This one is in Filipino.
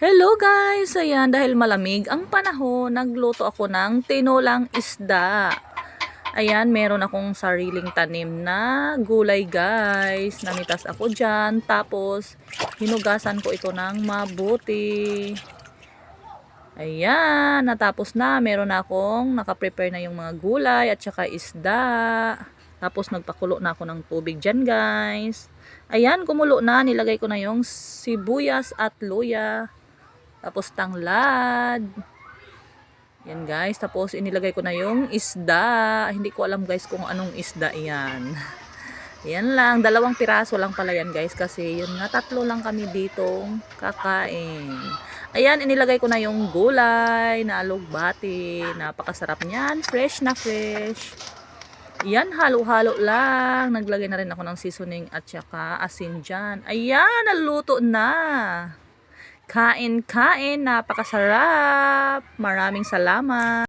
Hello guys! Ayan, dahil malamig ang panahon, nagluto ako ng tinolang isda. Ayan, meron akong sariling tanim na gulay guys. Namitas ako dyan. Tapos, hinugasan ko ito ng mabuti. Ayan, natapos na. Meron na akong nakaprepare na yung mga gulay at saka isda. Tapos nagpakulo na ako ng tubig dyan guys. Ayan, kumulo na. Nilagay ko na yung sibuyas at luya. Tapos tanglad. Yan guys. Tapos inilagay ko na yung isda. Hindi ko alam guys kung anong isda yan. Yan lang. Dalawang piraso lang pala yan guys. Kasi yun nga tatlo lang kami dito kakain. Ayan, inilagay ko na yung gulay na alugbati. Napakasarap niyan. Fresh na fresh. Yan, halo-halo lang. Naglagay na rin ako ng seasoning at saka asin dyan. Ayan, naluto na. Kain-kain, napakasarap. Maraming salamat.